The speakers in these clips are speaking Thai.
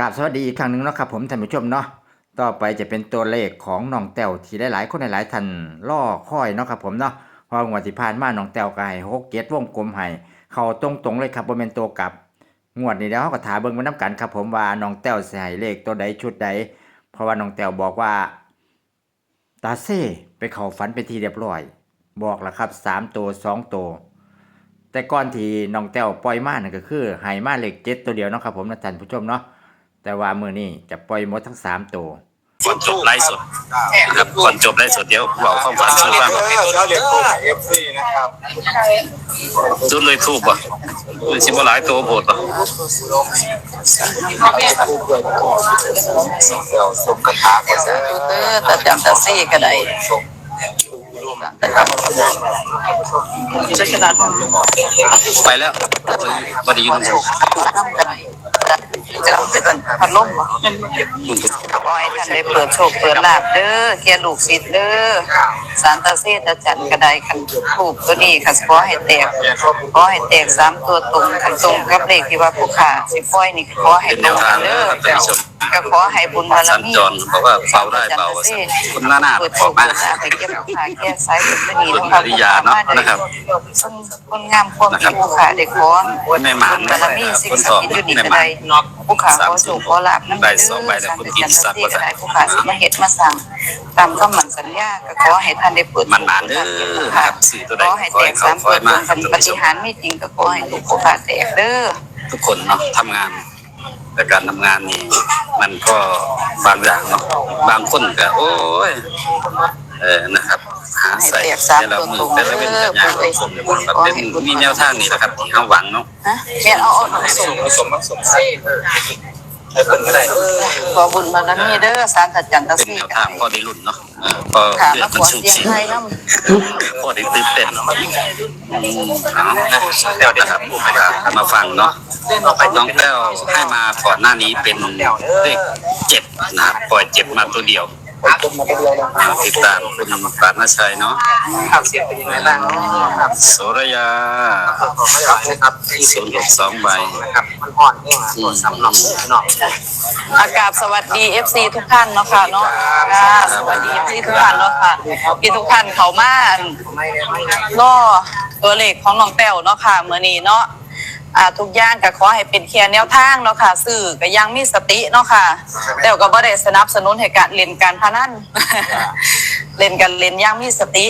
กราบสวัสดีอีกครั้งหนึ่งนะครับผมท่านผู้ชมเนาะต่อไปจะเป็นตัวเลขของน้องแต้วที่หลายๆคนหลายๆท่านล่อค่อยเนาะครับผมเนาะเพองวดที่ผ่านมาน้องแต้วก็ให้หกเจ็ดวงกลมให้เขาตรงๆเลยครับบ่แม่นตัวกลับ งวดนี้เดียวเราก็ถาเบิ่งมานํกันครับผมว่าน้องแต้วสิให้เลขตัวใดชุดใด เพราะว่าน้องแต้วบอกว่า ตาเซ่ไปเข้าฝันเป็นที่เรียบร้อย บอกแล้วครับสามตัวสองตัวแต่ก่อนที่น้องแต้วปล่อยมานั่นก็คือให้มาเลขเจ็ดตัวเดียวเนาะครับผมนะท่านผู้ชมเนาะ แต่ว่ามื้อนี้จะปล่อยหมดทั้งสามตัวก่อนจบไลฟ์สดนะครับก่อนจบไลฟ์สดเดี๋ยวบอกความฝันซื้อว่าเราเรียกตัวเอฟซีนะครับจุดเลยทูบป่ะเลยสิบหลายตัวโพดป่ะผู้เพื่อนเดี๋ยวสมกระถาก็จะเออแต่จำแต่ซี่ก็ได้แต่ครับจะขนาดนั้นไปแล้วบไดีอยู่ตรง ทำกันจะเป็นพัดลมบ่ขอให้ท่านได้เปิดโชคเปิดลาบเด้อเกียรลูกศิษย์เด้อสารตาเซ่ตาจัดกระได้คันถูกตัวนี้ค่ะขอให้แตกขอให้แตกสามตัวตรงคันตรงกับเลขที่ว่าผู้ขาสิป้อยนี่ขอให้ตรงเด้อ ครับท่านผู้ชมก็ขอให้บุญบารสัญมีจรบอกว่าเฝ้าได้เบาคนละหน้าเปิดบโชอกคมาเปิดลาบไปเก็บขาแก้สายเป็นไม่ดีคุณนะอริยาเนาะนะครับซึ่งคนงามความที่ผู้ขาได้ขอไม่หมานบุญบารมีสิ่งศักดิ์สิทธิ์อยู่นี่ก็ได้ผู้ขาขอโชคขอลาบนั่นได้เด้อสองใบแต่สารคุณติกิจันนทสักร์ว่าก็ได้ผู้ขาสิมาเฮ็ดมาสั่งตามคำมั่นสัญญาก็ขอให้ท่านได้เปิดมันหมานเด้อนะครับสื่อตัวใดขอให้ขอแตให้กเขาสามคอยมาตัวตรงปฏิหารย์ไม่จริงก็ขอให้ลูกผู้ขาแตกเด้อ ทุกคนเนาะทำงาน แต่การทำงานนี่มันก็บางอย่างเนาะบางคนก็โอ้ยเออนะครับหาใส่แต่ละมือแต่ละเป็นแบบอย่างแบบเป็นมีแนวทางนี่แหละครับที่เขาหวังเนาะฮะแม่นเอาเอาเอาส่งผสมผสม ใส่ให้เพิ่นก็ได้ขอบุญบารมีเด้อสารตัดจันทร์เป็นสีแนวก็ทางได้พอได้รุ่นเนาะเออพอค่ะเดือแล้ดวมันขอสูบเสียงฉีไทดยน้ำพอได้ตื่นเต้นเอาเดี๋ยวนะครับมาฟังเนาะน้องแต้วให้มาก่อนหน้านี้เป็นเลขเจ็ดนะครับปล่อยเจ็ดมาตัวเดียว ผมมาเดียวนะอ่าติดตามคุณปานชัยเนาะครับเสียงเป็นยังไงบ้างครับโสระยาขอไม่ไหวนะครับศูนย์หกสองใบนะครับมันอ่อนเนี่ยตัวสำหรับเนาะอากาศสวัสดี FC ทุกท่านเนาะค่ะเนาะค่ะสวัสดี FC ทุกท่านเนาะค่ะที่ทุกท่านเขามาล่อตัวเลขของน้องแต้วเนาะค่ะมื้อนี้เนาะ อ่าทุกอย่างก็ขอให้เป็นแค่แนวทางเนาะค่ะสื่อก็ยังมีสติเนาะค่ะ แต้วก็บ่ได้สนับสนุนให้การเล่นการพนันเล่นกันเล่นอยังมีสติ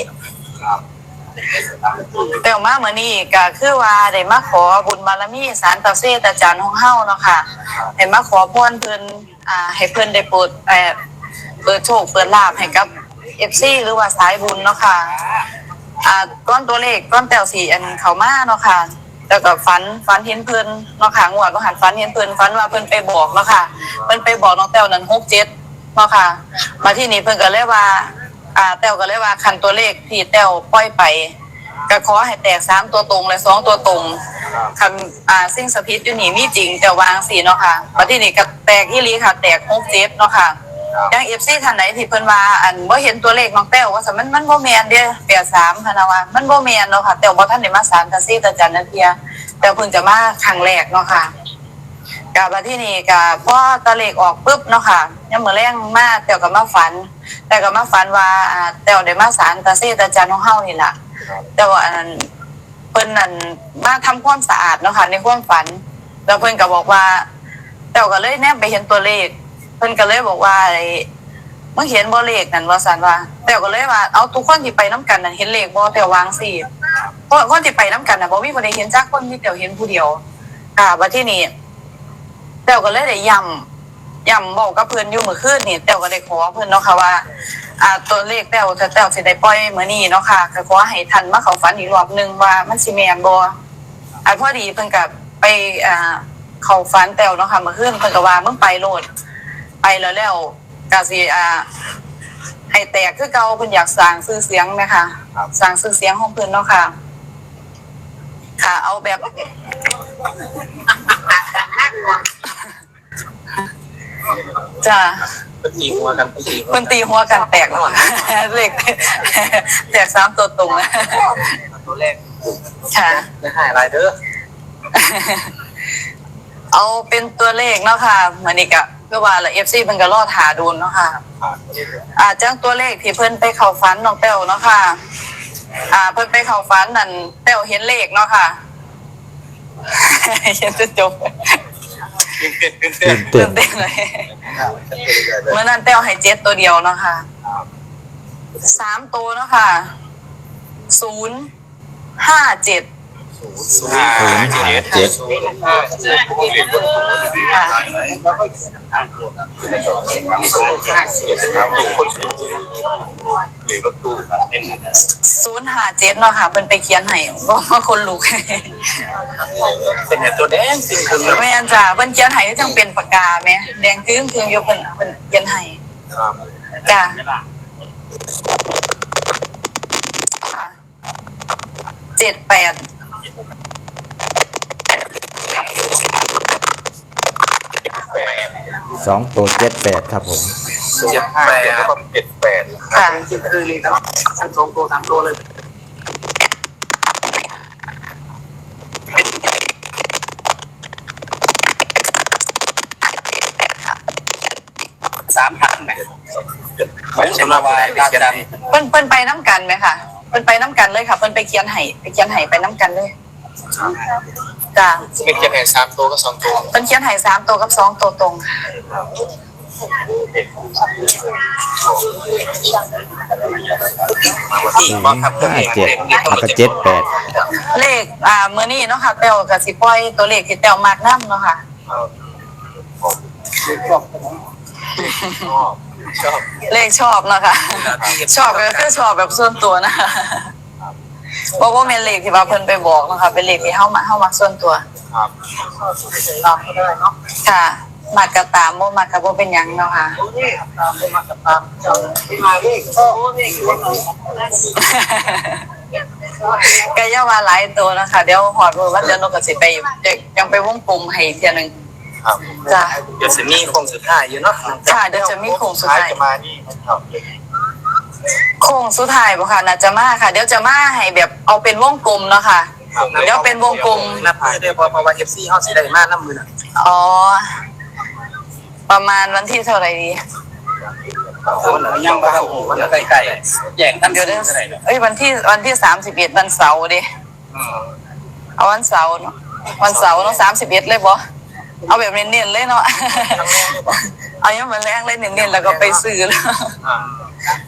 แต่ว่ามื้อนี้ก็คือว่าได้มาขอบุญบารมีสารตาเซตาจารย์ของเฮาเนาะค่ะได้มาขอพรเพิ่นอ่าให้เพิ่นได้โปรดเอ่อเปิดโชคเปิดลาภให้กับ FC หรือว่าสายบุญเนาะค่ะอ่าก้อนตัวเลขก้อนแต้วสีอันเข้ามาเนาะค่ะ แล้วก็ฝันฝันเห็นเพิ่นเนาะค่ะงวดบ่หันฝันเห็นเพิ่นฝันว่าเพิ่นไปบอกเนาะค่ะเพิ่นไปบอกน้องแต้วนั้น67เนาะค่ะ มาที่นี่เพิ่นก็เลยว่า อ่าแต้วก็เลยว่าคันตัวเลขที่แต้วปล่อยไปก็ขอให้แตกสามตัวตรงและสองตัวตรงคำอ่าสิ่งสถิตอยู่นี่มีจริงแต่วางสีเนาะค่ะมาที่นี่ก็แตกอีหลีค่ะ แตกหกเจ็ดเนาะค่ะ ยังเอฟซีท่านไหนที่เพิ่นว่าอันว่เห็นตัวเลขน้องแต้วว่าสมันมันบ่แมนเด้แปดสามพะนะว่ามันบ่แมนเนาะค่ะแต่ว่ท่านได้มาสามตาซีตาจันนันเทีย แต่เพิ่งจะมาครั้งแรกเนาะค่ะกาบมาที่นี่กาพอตะเลขออกปุ๊บเนาะค่ะยังมือแรงมาแต่วก็มาฝัน แต่ก็มาฝันว่าอ่าแต่วได้มาสารตาซีตาจันของเฮานี่ล่ะแต่ว่าอันเพิ่นนั่นมาทำความสะอาดเนาะค่ะในความฝัน แล้วเพิ่นก็บอกว่าแต่ก็เลยแนบไปเห็นตัวเลข เพิ่นก็เลยบอกว่าไอ้มึงเห็นบ่เลขนั่นว่าซั่นว่าแต่ก็เลยว่าเอาทุกคนที่ไปน้กันนั่นเห็นเลขบ่แต่วางสิเพราะคนที่ไปน้กันน่ะบ่มีคนใดเห็นจักคนมีแต่เห็นผู้เดียวอ่าบัดที่นี่แต่ก็เลยได้ย้ำย้ำบอกกับเพิ่นอยู่เมื่อคืนนี่แต่ก็ได้ขอเพิ่นเนาะค่ะว่า อ่าตัวเลขแต้วถ้าแต้วสิได้ปล่อยมื้อนี้เนาะค่ะก็ขอให้ท่านมาเข้าฝันอีกรอบหนึงว่ามันสิแม่นบ่อ่าพอดีเพิ่นก็ไปอ่าเข้าฝันแต้วเนาะค่ะเมื่อคืนเพิ่นก็ว่ามึงไปโลด ไปแล้วแล้วก็สิอ่าให้แตกคือเก่าเพิ่นอยากสร้างชื่อเสียงนะคะสร้างชื่อเสียงของเพิ่นเนาะค่ะ ค่ะ เอาแบบจ้าเป็นตีหัวกันเป็นตีหัวเพิ่นตีหัวกันแตกแล้วอะเลขแตกสามตัวตรงอะตัวแรกค่ะได้หายอะไรเด้อเอาเป็นตัวเลขเนาะค่ะเหมือนอีกอะ เพื่อว่าละเอฟซีเพิ่นก็รอดหาดูเนาะค่ะอ่าจ้างตัวเลขที่เพิ่นไปเข้าฝันน้องแต้วเนาะค่ะ อ่า เพิ่นไปเข้าฝันนั่นแต้วเห็นเลขเนาะค่ะเห็นจะจบตื่นเต้ตื่นนเต้นเลยเมื่อนั้นแต้วให้เจ็ดตัวเดียวเนาะค่ะสามตัวเนาะค่ะศูนย์ห้าเจ็ด ศูนย์ห้าเจ็ดศูนย์ห้าเจ็ดเนาะค่ะเพิ่นไปเขียนให้บอกว่าคนลุกเป็นตัวแดงสิ่งคือแม่นจ้ะเพิ่นเขียนให้จังเป็นปากกาแม่แดงตึงครึ่งอยู่เพิ่นเพิ่นเขียนให้จ้ะเจ็ดแปด สองตัวเจ็ดแปดครับผมเจ็ดแปดแล้วก็เจ็ดแปดค่ะคือเลยนะทั้งสองตัวสามตัวเลยสามพันไหมไม่ใช่มาว่าการดันเพิ่นเพิ่นไปน้ำกันไหมค่ะเพิ่นไปน้ำกันเลยค่ะเพิ่นไปเขียนให้ไปเขียนให้ไปน้ำกันเลย จ้ะเป็นจะแผ่สามตัวก็สองตัวเพิ่นเขียนให้สามตัวกับสองตัวตรงค่ะศูนย์ห้าเจ็ดแล้วก็เจ็ดแปดเลขอ่ามื้อนี้เนาะค่ะแต้วก็สิปล่อยตัวเลขที่แต้วมักนํเนาะค่ะชอบเลขชอบเนาะค่ะ ชอบก็คือชอบแบบส่วนตัวนะคะ บอกว่าเป็นเลขที่ว่าเพิ่นไปบอกเนาะคะเป็นเลขที่เฮามาเฮามักส่วนตัวครับเนาะค่ะมากกะตามบ่มากกะบ่เป็นหยังเนาะค่ะมาเลขก็อย่าว่าหลายตัวนะคะ เดี๋ยวฮอดมื้อวันเดือนนกก็สิไปยังไปวงกลมให้อีกเที่ยหนึงครับจ้ะเดี๋ยวจะมีโคงสุดท้ายอยู่เนาะค่ะเดี๋ยวจะมีโค้งสุดท้ายจะมานี่ครับ โค้งสุดท้ายบ่ค่ะน่าจะมาค่ะ เดี๋ยวจะมาให้แบบเอาเป็นวงกลมเนาะค่ะ เดี๋ยวเป็นวงกลม นับมือได้พอเพราะว่าเอฟซีเขาสิได้มานับมือน่ะอ๋อ ประมาณวันที่เท่าไหร่ดีมันยังบ้าโอ้มันใกล้ๆแย่งท่านเดี๋ยวเด้อเท่าไหร่เนี่ยเอ้ยวันที่วันที่สามสิบเอ็ดวันเสาร์ดิอืมเอาวันเสาร์เนาะวันเสาร์เนาะสามสิบเอ็ดเลยบ่เอาแบบเน้นๆเลยเนาะเอายังมันแรงเลยเน้นๆแล้วก็ไปซื้อแล้ว อ่า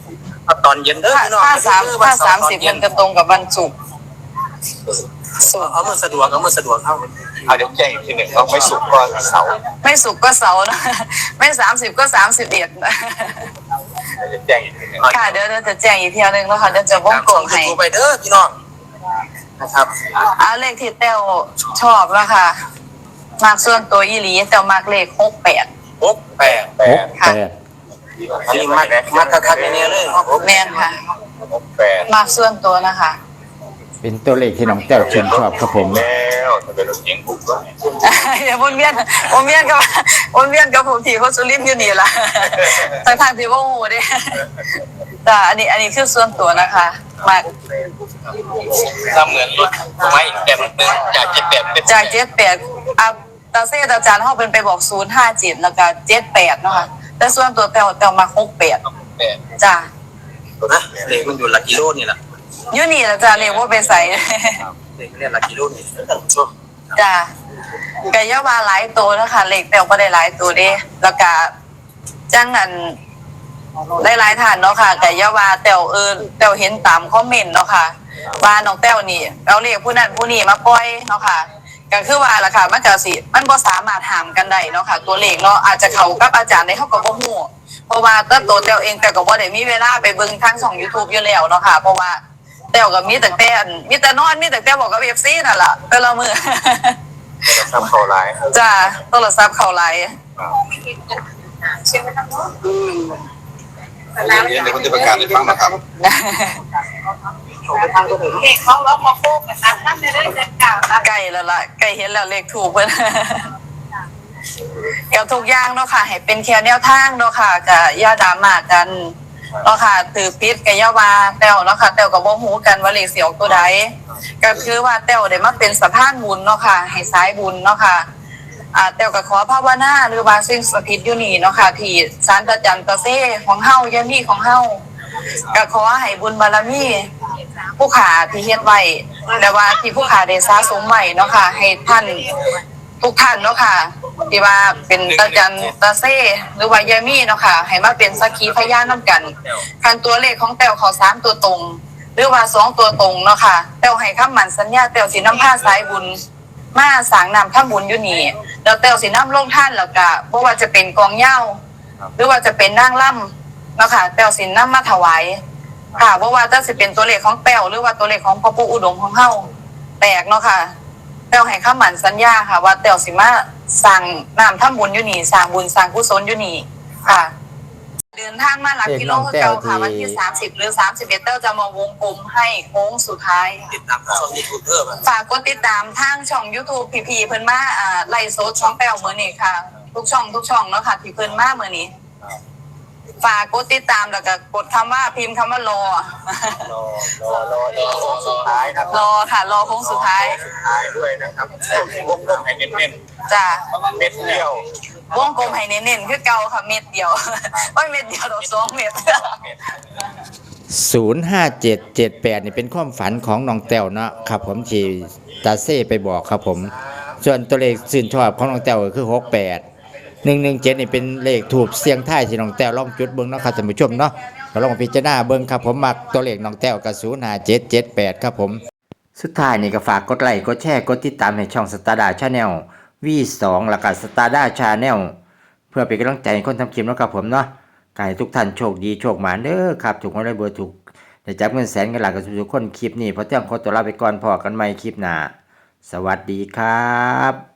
เอา ตอนเย็นเด้อถ้าพี่น้องถ้าสามเด้อถ้าวันเอสามร์ตอนสิบเย็มันจะตรงกับวันศุกร์ศุกร์เอามือสะดวกเอามือสะดวกเข้าเอาเดี๋ยวแจ้งอีกทีหนึ่งเอาไม่สุกร์ก็เสาร์ไม่ศุกร์ก็เสาร์เนาะไม่สามสิบก็สามสิบเอ็ดเดี๋ยวแจ้งอีกทีหนึ่งค่ะเดี๋ยวเดี๋ยวจะแจ้งอีกเทียหนึงแล้วค่ะเดี๋ยวจะวงกลมให้โทรไปเด้อพี่น้องนะครับเอาเลขที่เต้วชอบแล้วค่ะมากส่วนตัวอีหลีแต่มากเลขหกแปดหกแปดหกแปด อันนี้มัดมัดคักๆเนี่ยเลยแม่นค่ะ หกแปดมากส่วนตัวนะคะ เป็นตัวเลขที่น้องแต้วชื่นชอบครับผม แล้วถ้าเป็นรถเก๋งบุกก็อย่าวนเวียนวนเวียนกับวนเวียนกับผมที่เขาสุรินทร์อยู่นี่ล่ะทางทางที่ว่าหูเด้แต่อันนี้อันนี้คือส่วนตัวนะคะ มากทำเหมือนรถไม่แต่มันเป็นจากเจ็ดแปดเป็นจากเจ็ดแปดอะตาเซ่ตาจานเขาเป็นไปบอกศูนย์ห้าเจ็ดแล้วก็เจ็ดแปดเนาะค่ะ แต่ส่วนตัวแต่แต่มาหกแปดแปดจ้าตัวนะเลขมันอยู่หลักกิโลนี่แหละอยู่นี่แล้วจ้าเรียกว่าไปใส่เลขเรียกหลักกิโลนี่จ้าไก่ย่ามาหลายตัวนะคะเล็กแต่ว่าได้หลายตัวเด้แล้วก็จ้างนันได้หลายท่านเนาะค่ะไก่ย่าว่าแต้วเออแต้วเห็นตามคอมเมนต์เนาะค่ะว่าน้องแต้วนี่เราเรียกผู้นั้นผู้นี้มาปล่อยเนาะค่ะ ก็คือว่าล่ะค่ะมันก็สิมันบ่สามารถถามกันได้เนาะค่ะ ตัวเลขเนาะอาจจะเข้ากับอาจารย์ได้เข้ากับบ่ฮู้เพราะว่าตัวตัวแต้วเองแต่ก็บ่ได้มีเวลาไปเบิ่งทางช่อง YouTube อยู่แล้วเนาะค่ะ เพราะว่าแต้วก็มีแต่แต่อันมีแต่นอนมีแต่แต่บอกกับ FC นั่นล่ะแต่ละมื้อทำเขาร้ายจ้าโทรศัพท์เข้าไลน์เดี๋ยวคุณจะประกาศให้ฟังนะครับ เขาเรามาโคกันนะนั่นเลยเลยจะกล่าวนะใกล้แล้วล่ะใกล้เห็นแล้วเลขถูกเพิ่นเดี๋ยวทุกอย่างเนาะค่ะให้เป็นแค่แนวทางเนาะค่ะกับย่าดรามากันเนาะค่ะถือพิษกับย่าวาแต้วเนาะค่ะแต้วกับบ่ฮู้กันว่าเลขเสียงตัวใดก็คือว่าแต้วได้มาเป็นสะพานบุญเนาะค่ะให้สายบุญเนาะค่ะอ่าแต่ก็ขอภาวนาหรือว่าสิ่งสถิตอยู่นี่เนาะค่ะที่ศาลตาจันตะเซ่ของเฮายามีของเฮาก็ขอให้บุญบารมี ผู้ขาที่เฮ็ดไว้และว่าที่ผู้ขาได้สะสมไว้เนาะค่ะ ให้ท่านทุกท่านเนาะค่ะที่ว่าเป็นตาจันตาเซ่หรือว่ายามีเนาะค่ะ ให้มาเป็นสักขีพยานนํกันคันตัวเลขของแต้วเขาสามตัวตรง หรือว่าสองตัวตรงเนาะค่ะแต้วให้คำมั่นสัญญาแต้วสิน้ำผ้าสายบุญมาสางนำข้าบุญอยู่นี่แล้วแต้วสิน้ำลงท่านแล้วก็บ่ว่าจะเป็นกองเหย้าหรือว่าจะเป็นนางล่ำเนาะค่ะแต้วสิน้ำมาถวาย ค่ะเพราะว่าถ้าสิเป็นตัวเลขของแป้วหรือว่าตัวเลขของพ่อปู่อุดมของเฮาแตกเนาะค่ะแต้วให้คำหมั่นสัญญาค่ะ ว่าแต้วสิมาสั่งน้ำทำบุญอยู่นี่สร้างบุญสร้างกุศลอยู่นี่ค่ะ เดินทางมาหลักกิโลเก่าค่ะวันที่สามสิบหรือสามสิบเอ็ดเต้าจะมาวงกลมให้โค้งสุดท้ายติดตามช่องยูทูบเพิ่มฝากกดติดตามทางช่อง YouTube พีพีเพิ่นมาอ่าไล่โซดช่องแป้วมื้อนี้ค่ะ ทุกช่องทุกช่องเนาะค่ะที่เพิ่นมามื้อนี้ ฝากกดติดตามแล้วก็กดคำว่าพิมพ์คำว่ารอ รอรอรอรอโค้งสุดท้ายครับรอค่ะ รอโค้งสุดท้ายสุดท้ายด้วยนะครับวงกลมให้เน้นจ้ะๆเม็ดเดียววงกลมให้เน้นๆคือเก่าค่ะเม็ดเดียวว่าเม็ดเดียวดอกสองเม็ด05778 นี่เป็นความฝันของน้องแต้วเนาะครับผมที่ตาเซ่ไปบอกครับผม ส่วนตัวเลขชื่นชอบของน้องแต้วก็คือ 68 117นี่เป็นเลขถูกเสียงท้ายที่น้องแต้วลองจุดเบิ่งเนาะครับท่านผู้ชมเนาะก็ลองพิจารณาเบิ่งครับผมมักตัวเลขน้องแต้วก็05778ครับผม สุดท้ายนี่ก็ฝากกดไลค์กดแชร์กดติดตามในช่องสตาร์ดาชาแนล V2 แล้วก็สตาร์ดาชาแนลเพื่อเป็นกำลังใจให้คนทำคลิปนะครับผมเนาะกให้ทุกท่านโชคดีโชคหมานเด้อครับถูกคนได้เบอร์ถูกได้จับเงินแสนกันหลักกับทุกคนคลิปนี้เพราะเที่ยงขอตัวลาไปก่อนพอกันใหม่คลิปหน้าสวัสดีครับ